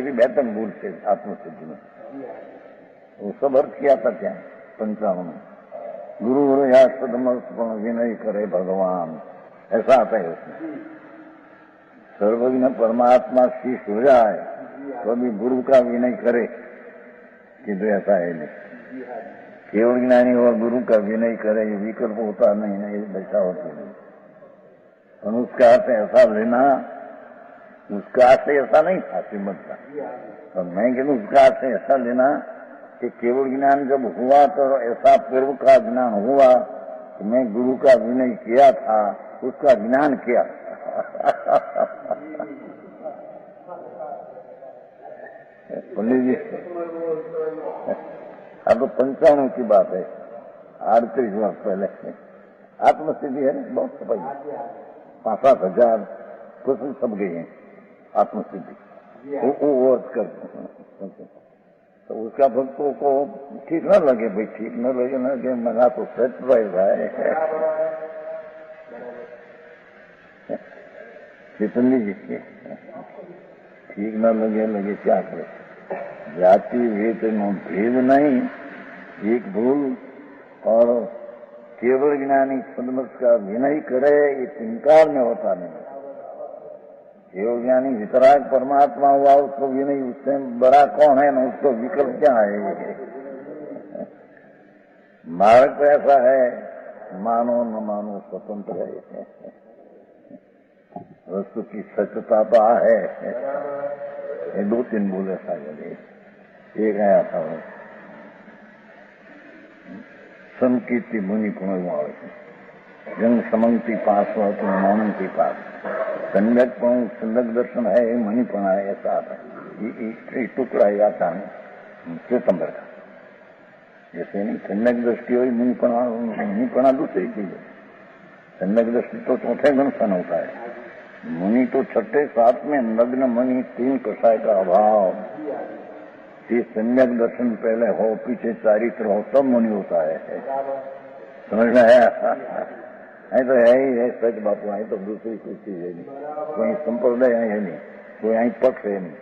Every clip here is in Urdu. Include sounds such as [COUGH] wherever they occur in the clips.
بھی بہتر بھول تھے آپ سی وہ سب ارتھ کیا تھا کیا؟ پچاون گروا ستم کرے بھگوان۔ ایسا آتا ہے اس میں۔ سرونا پرماتما شیش ہو جائے تو گرو کا بنائی کرے کہ تو ایسا ہے نہیں۔ کیوڑ جانے ہوا گرو کا ون کرے وکلپ ہوتا نہیں نہیں ویسا ہوتا نہیں۔ اس کا ہاتھ میں ایسا لینا، اس کا ہاتھ سے ایسا نہیں تھا مت کا اس کا ہاتھ سے ایسا لینا کہ کیوڑ جنان جب ہوا تو ایسا پور کا جنان ہوا تو میں گرو کا بنع کیا تھا، اس کا جنان کیا۔ لیجیے اب پنچانوے کی بات ہے اڑتیس وقت پہلے۔ آتم ستھی ہے بہت سفائی پانچ سات ہزار، کچھ سب گئی ہیں۔ آتم ستھی۔ تو اس کا بھکتوں کو ٹھیک نہ لگے بھائی، ٹھیک نہ لگے نہ لگے منا تو سیٹ بھائی بھائی جتنی جتنی ٹھیک نہ لگے لگے کیا کرے؟ جاتی ویت نہیں، ایک بھول، اور کیول جانک سندمت کا بینئی کرے یہ انکار میں ہوتا نہیں۔ کیول کیولانی وتراک پرماتما ہوا، اس کو اس سے بڑا کون ہے نا اس کو وکلپ کیا ہے۔ مارک تو ایسا ہے، مانو نہ مانو سوتنتر ہے۔ وسط کی سچتا تو ہے۔ دو تین بولا ایک آیا تھا۔ وہ سنکیتی منی جنگ سمنگتی پاس می پنڈک سنگ درشن ہے۔ منی ٹکڑا یا کا۔ جیسے کھنڈک دستی ہوئی چیزیں کھنڈک دست تو چوٹے گن ہوتا ہے۔ منی تو چھٹے سات میں نگن منی تین کشائے کا ابھاؤ یہ سنیک درشن پہلے ہو، پیچھے چارتر ہو، سب منی ہوتا ہے۔ سمجھنا ہے تو ہے ہی، ہے سچ بات، وہیں تو دوسری کوئی چیز ہے نہیں۔ کوئی سمپردے ہے نہیں۔ کوئی آئی پک ہے نہیں۔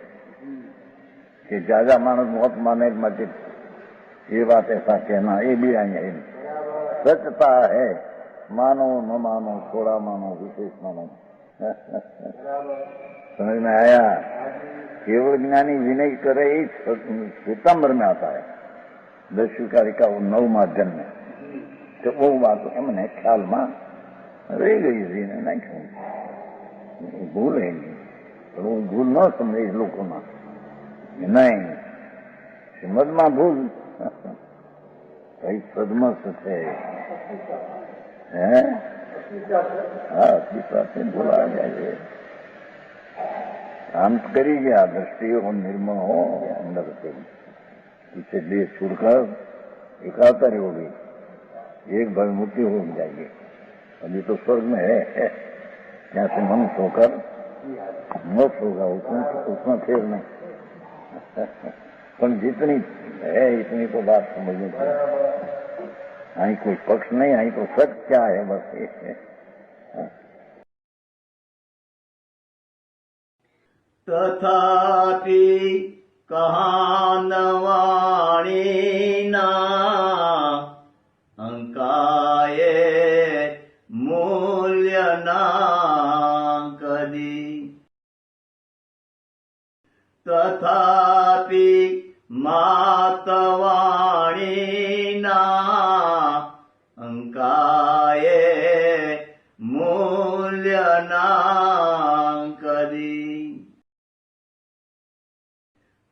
کہ زیادہ مانس بہت مانے مسجد۔ یہ بات ایسا کہنا، یہ بھی آئی ہے سچتا ہے، مانو نہ مانو، تھوڑا مانو، وشیش مانو۔ سمجھ میں آیا؟ کیول جنانی ونے کرے ستمبر میں آتا ہے۔ دشوکاری کا وہ نو مادھیم میں۔ تو وہ بات ہم نے خیال میں رہ گئی، زینے نہیں بھول ہے۔ نہیں وہ بھول نہ سمجھے اس لوگوں میں۔ نہیں، سمجھ ماں بھول۔ کئی صدمہ سے ہاں ತೀರ್ಥ ಬುಲಾಯ ہم کری گیا، دستی ہو نرم ہو، اندر سے۔ اسے دیش چھوڑ کر اکاتر ہوگی ایک بھگمتی ہو جائیے ابھی تو سوگ میں ہے۔ یہاں سے من ہو کر مت ہوگا اتنا پھر نہیں۔ [LAUGHS] پر جتنی ہے، اتنی تو بات سمجھنی۔ چاہیے અહીં કોઈ પક્ષ નહીં, અહીં તો સત્યા હે બસ તથાપિ કહાનવાણીના અંકાએ મૂલ્યના કદી તથાપિ માતવા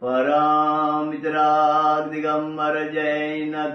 پاگ دگر جینو